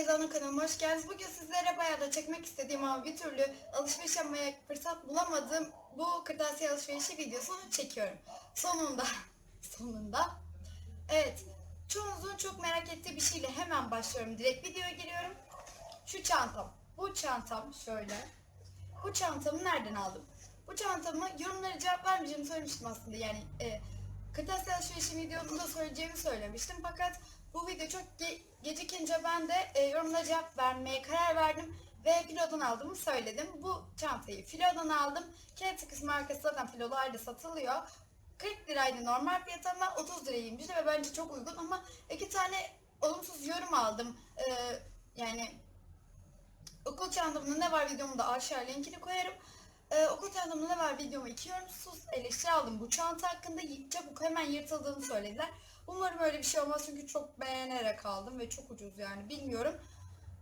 Beyza'nın kanalıma hoş geldiniz. Bugün sizlere bayağı da çekmek istediğim ama bir türlü alışveriş yapmaya fırsat bulamadığım bu kırtasiye alışverişi videosunu çekiyorum. Sonunda, sonunda. Evet, çoğunuzun çok merak ettiği bir şeyle hemen başlıyorum. Direkt videoya giriyorum. Şu çantam. Bu çantam şöyle. Bu çantamı nereden aldım? Bu çantamı yorumlara cevap vermeyeceğimi söylemiştim aslında. Yani e, kırtasiye alışverişi videomda söyleyeceğimi söylemiştim. Fakat bu video çok ge- gecikince ben de e, yorumlara cevap vermeye karar verdim ve Filo'dan aldığımı söyledim. Bu çantayı Filo'dan aldım. Kinetic markası zaten Filo'larda satılıyor. 40 liraydı normal fiyatı ama 30 liraymış ve bence çok uygun ama iki tane olumsuz yorum aldım. Ee, yani okul çantamda ne var videomu da aşağı linkini koyarım. Ee, okul çantamda ne var videomu iki yorumsuz eleştiri aldım. Bu çanta hakkında çabuk hemen yırtıldığını söylediler. Umarım öyle bir şey olmaz çünkü çok beğenerek aldım ve çok ucuz yani bilmiyorum.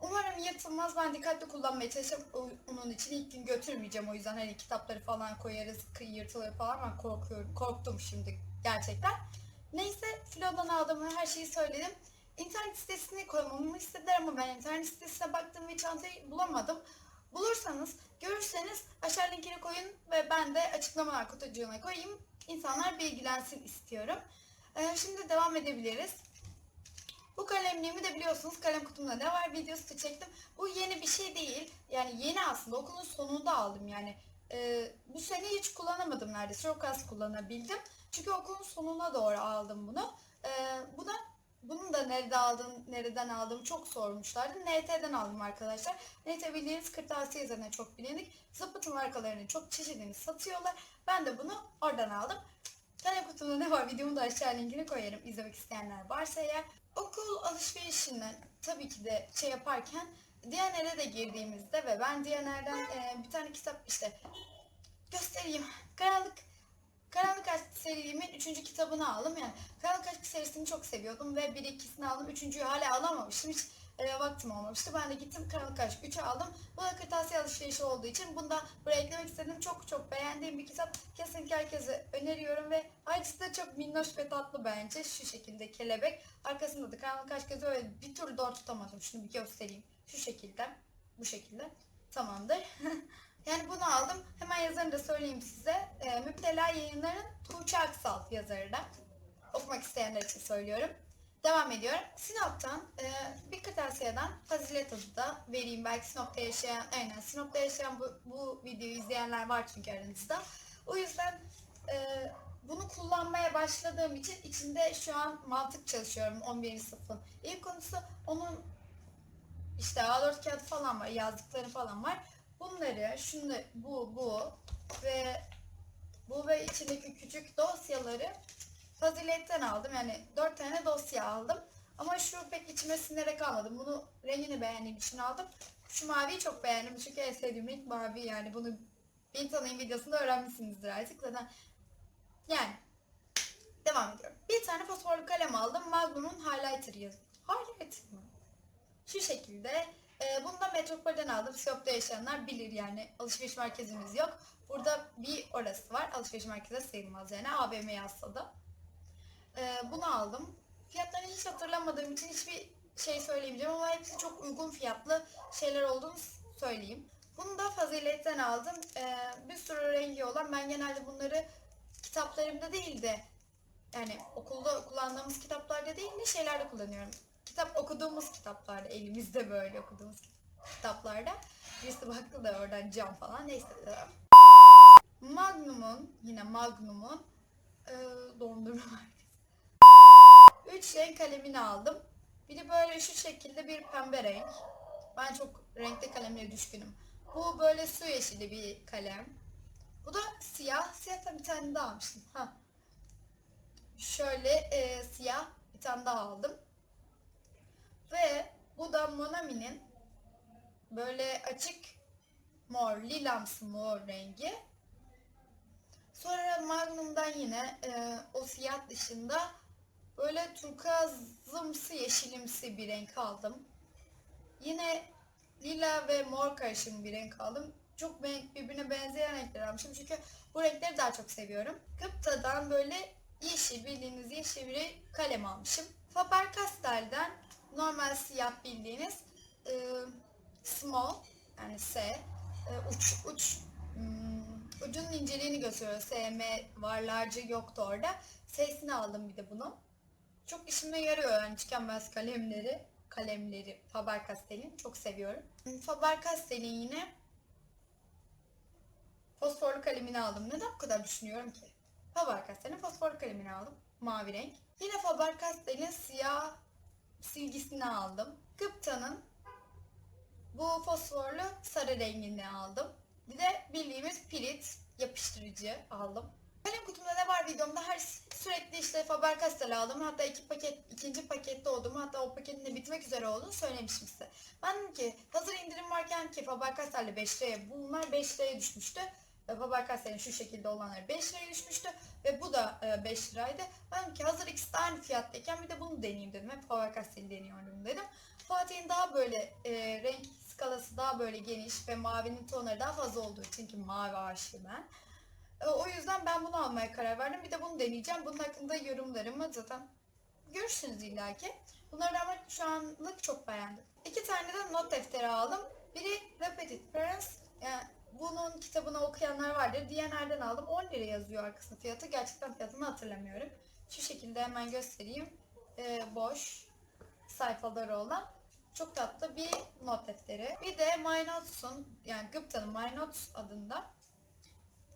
Umarım yırtılmaz. Ben dikkatli kullanmaya çalışacağım. Onun için ilk gün götürmeyeceğim. O yüzden hani kitapları falan koyarız, yırtılır falan. Ben korkuyorum. Korktum şimdi gerçekten. Neyse filodan aldığım her şeyi söyledim. İnternet sitesini koymamı istediler ama ben internet sitesine baktım ve çantayı bulamadım. Bulursanız, görürseniz aşağı linkini koyun ve ben de açıklamalar kutucuğuna koyayım. İnsanlar bilgilensin istiyorum. Ee, şimdi devam edebiliriz. Bu kalemliğimi de biliyorsunuz kalem kutumda ne var videosu da çektim. Bu yeni bir şey değil. Yani yeni aslında okulun sonunda aldım yani. Ee, bu sene hiç kullanamadım neredeyse. Çok az kullanabildim. Çünkü okulun sonuna doğru aldım bunu. Ee, bu da bunun da nerede aldın, nereden aldım çok sormuşlardı. NT'den aldım arkadaşlar. NT bildiğiniz kırtasiye üzerine çok bilindik. Zıpıtın markalarının çok çeşidini satıyorlar. Ben de bunu oradan aldım. Kalem kutumda ne var videomu da aşağı linkini koyarım izlemek isteyenler varsa eğer. Okul alışverişinden tabii ki de şey yaparken Diyaner'e de girdiğimizde ve ben Diyaner'den e, bir tane kitap işte göstereyim. Karanlık Karanlık Aşk serimin 3. kitabını aldım. Yani Karanlık Aşk serisini çok seviyordum ve bir ikisini aldım. Üçüncüyü hala alamamıştım. Hiç e, vaktim olmamıştı. Ben de gittim Karanlık Aşk 3'ü aldım. Bu da kırtasiye alışverişi olduğu için bunu da buraya eklemek istedim. Çok çok beğendiğim bir kitap. Kesinlikle herkese öneriyorum ve ayrıca da çok minnoş ve tatlı bence. Şu şekilde kelebek. Arkasında da Karanlık Aşk yazıyor ve bir türlü doğru tutamadım. Şunu bir göstereyim. Şu şekilde. Bu şekilde. Tamamdır. Yani bunu aldım. Hemen yazarını da söyleyeyim size. E, Müptela Yayınları'nın Tuğçe Aksal yazarı da. Okumak isteyenler için söylüyorum. Devam ediyorum. Sinop'tan e, bir kırtasiyeden Fazilet adı da vereyim. Belki Sinop'ta yaşayan, aynen Sinop'ta yaşayan bu, bu videoyu izleyenler var çünkü aranızda. O yüzden e, bunu kullanmaya başladığım için içinde şu an mantık çalışıyorum 11. sınıfın. İlk konusu onun işte A4 kağıdı falan var, yazdıkları falan var. Bunları, şunu, bu, bu ve bu ve içindeki küçük dosyaları Fazilet'ten aldım. Yani 4 tane dosya aldım. Ama şu pek içime sinerek almadım. Bunu rengini beğendiğim için aldım. Şu maviyi çok beğendim. Çünkü en sevdiğim renk mavi. Yani bunu Beni Tanıyın videosunda öğrenmişsinizdir artık. Zaten yani devam ediyorum. Bir tane fosforlu kalem aldım. Magnum'un highlighter yazıyor. Highlighter mı? Şu şekilde. E, bunu da Metropol'den aldım. Siop'ta yaşayanlar bilir yani. Alışveriş merkezimiz yok. Burada bir orası var. Alışveriş merkezi sayılmaz yani. AVM yazsa da. Ee, bunu aldım. Fiyatlarını hiç hatırlamadığım için hiçbir şey söyleyebileceğim ama hepsi çok uygun fiyatlı şeyler olduğunu söyleyeyim. Bunu da Fazilet'ten aldım. Ee, bir sürü rengi olan ben genelde bunları kitaplarımda değil de yani okulda kullandığımız kitaplarda değil de şeylerde kullanıyorum. Kitap okuduğumuz kitaplarda elimizde böyle okuduğumuz kitaplarda. Birisi baktı da oradan cam falan neyse. Magnum'un yine Magnum'un e, dondurma var. 3 renk kalemini aldım. Biri böyle şu şekilde bir pembe renk. Ben çok renkli kalemlere düşkünüm. Bu böyle su yeşili bir kalem. Bu da siyah. Siyahtan bir tane daha almıştım. Ha. Şöyle e, siyah bir tane daha aldım. Ve bu da Monami'nin böyle açık mor, lilamsı mor rengi. Sonra Magnum'dan yine e, o siyah dışında böyle turkuazımsı yeşilimsi bir renk aldım. Yine lila ve mor karışımı bir renk aldım. Çok birbirine benzeyen renkler almışım çünkü bu renkleri daha çok seviyorum. Gıpta'dan böyle yeşil bildiğiniz yeşil bir kalem almışım. Faber-Castell'den normal siyah bildiğiniz e, small yani S e, uç uç hmm, ucunun inceliğini gösteriyor. SM varlarcı yoktu orada. S'sini aldım bir de bunun. Çok işime yarıyor yani tükenmez kalemleri. Kalemleri Faber-Castell'in çok seviyorum. Faber-Castell'in yine fosforlu kalemini aldım. Neden bu kadar düşünüyorum ki? Faber-Castell'in fosforlu kalemini aldım. Mavi renk. Yine Faber-Castell'in siyah silgisini aldım. Gıpta'nın bu fosforlu sarı rengini aldım. Bir de bildiğimiz pirit yapıştırıcı aldım. Var videomda her sürekli işte Faber-Castell aldım. Hatta iki paket, ikinci pakette olduğumu hatta o paketin de bitmek üzere olduğunu söylemiştim size. Ben dedim ki hazır indirim varken ki Faber-Castell'de 5 liraya bunlar 5 liraya düşmüştü. Ve Faber-Castell'in şu şekilde olanları 5 liraya düşmüştü ve bu da e, 5 liraydı. Ben dedim ki hazır ikisi de aynı fiyattayken bir de bunu deneyeyim dedim. Hep Faber-Castell'i deniyorum dedim. Fatih'in daha böyle e, renk skalası daha böyle geniş ve mavinin tonları daha fazla olduğu için ki mavi aşığı ben. E, O yüzden ben bunu almaya karar verdim. Bir de bunu deneyeceğim. Bunun hakkında yorumlarımı zaten görürsünüz illaki. Bunları ama şu anlık çok beğendim. İki tane de not defteri aldım. Biri Rapid Parents. Yani bunun kitabını okuyanlar vardır. Diğerlerden aldım. 10 lira yazıyor arkasında fiyatı. Gerçekten fiyatını hatırlamıyorum. Şu şekilde hemen göstereyim. E, boş sayfaları olan çok tatlı bir not defteri. Bir de My Notes'un yani Gıpta'nın My Notes adında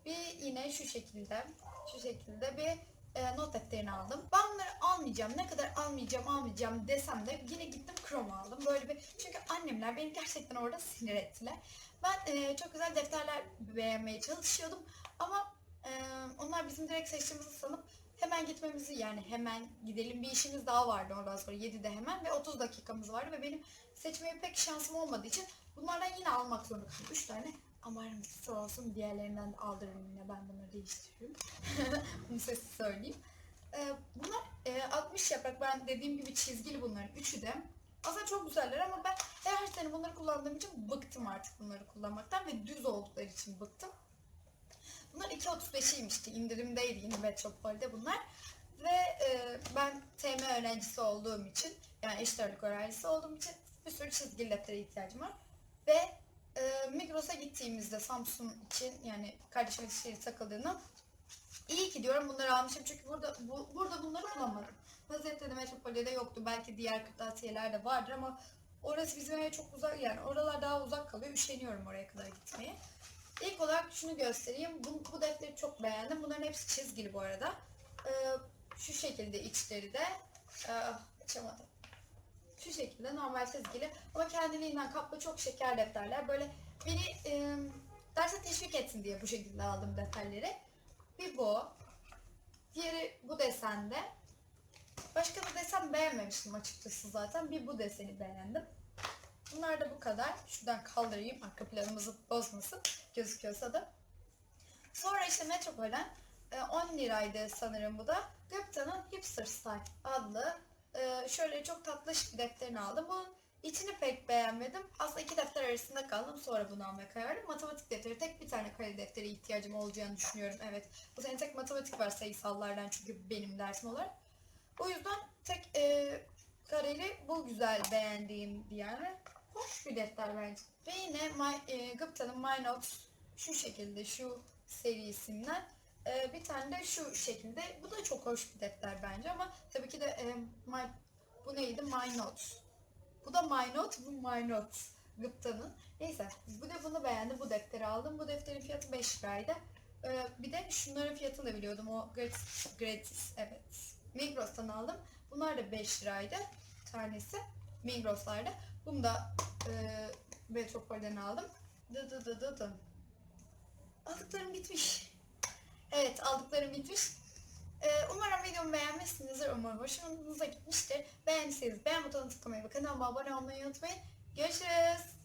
bir yine şu şekilde şu şekilde bir e, not defterini aldım. Ben bunları almayacağım. Ne kadar almayacağım almayacağım desem de yine gittim Chrome aldım. Böyle bir çünkü annemler beni gerçekten orada sinir ettiler. Ben e, çok güzel defterler beğenmeye çalışıyordum ama e, onlar bizim direkt seçtiğimizi sanıp hemen gitmemizi yani hemen gidelim bir işimiz daha vardı ondan sonra 7'de hemen ve 30 dakikamız vardı ve benim seçmeye pek şansım olmadığı için bunlardan yine almak zorunda kaldım. 3 tane amarımız olsun diğerlerinden de aldırırım yine ben bunları değiştiriyorum. Bunu size söyleyeyim. Ee, bunlar e, 60 yaprak ben dediğim gibi çizgili bunların üçü de. Aslında çok güzeller ama ben her sene bunları kullandığım için bıktım artık bunları kullanmaktan ve düz oldukları için bıktım. Bunlar 2.35'iymişti. indirimdeydi yine Metropol'de bunlar. Ve e, ben TM öğrencisi olduğum için yani eşit öğrencisi olduğum için bir sürü çizgili deftere ihtiyacım var. Ve e, Migros'a gittiğimizde Samsung için yani kardeşim ilişkileri takıldığını iyi ki diyorum bunları almışım çünkü burada bu, burada bunları bulamadım. Gazete'de Metropol'de yoktu. Belki diğer kırtasiyelerde vardır ama orası bizim eve çok uzak yani oralar daha uzak kalıyor. Üşeniyorum oraya kadar gitmeye. İlk olarak şunu göstereyim. Bu, bu defteri çok beğendim. Bunların hepsi çizgili bu arada. Ee, şu şekilde içleri de. Ee, açamadım. Şu şekilde normal çizgili. Ama kendiliğinden kaplı çok şeker defterler. Böyle beni e, derse teşvik etsin diye bu şekilde aldım defterleri. Bir bu. Diğeri bu desende. Başka da desen beğenmemiştim açıkçası zaten. Bir bu deseni beğendim. Bunlar da bu kadar. Şuradan kaldırayım arka planımızı bozmasın. Gözüküyorsa da. Sonra işte Metropol'den e, 10 liraydı sanırım bu da. Gıpta'nın Hipster Style adlı e, şöyle çok tatlış bir defterini aldım. Bunun içini pek beğenmedim. Aslında iki defter arasında kaldım. Sonra bunu almaya karar verdim. Matematik defteri tek bir tane kare deftere ihtiyacım olacağını düşünüyorum. Evet. Bu sene tek matematik var sayısallardan çünkü benim dersim olarak. O yüzden tek e, kareli bu güzel beğendiğim bir yani. Hoş bir defter bence. Ve yine My, e, Gıpta'nın My Notes şu şekilde şu serisinden e, bir tane de şu şekilde. Bu da çok hoş bir defter bence ama tabii ki de e, My, bu neydi? My Notes. Bu da My Note, bu My Notes. Gıpta'nın. Neyse bu da bunu beğendim. Bu defteri aldım. Bu defterin fiyatı 5 liraydı. E, bir de şunların fiyatını da biliyordum. O gratis, gratis evet. Migros'tan aldım. Bunlar da 5 liraydı tanesi. Migros'larda. Bunu da e, Metropol'den aldım. Dı dı dı dı dı. Aldıklarım bitmiş. Evet aldıklarım bitmiş. Ee, umarım videomu beğenmişsinizdir. Umarım hoşunuza gitmiştir. Beğendiyseniz beğen butonuna tıklamayı ve kanalıma abone olmayı unutmayın. Görüşürüz.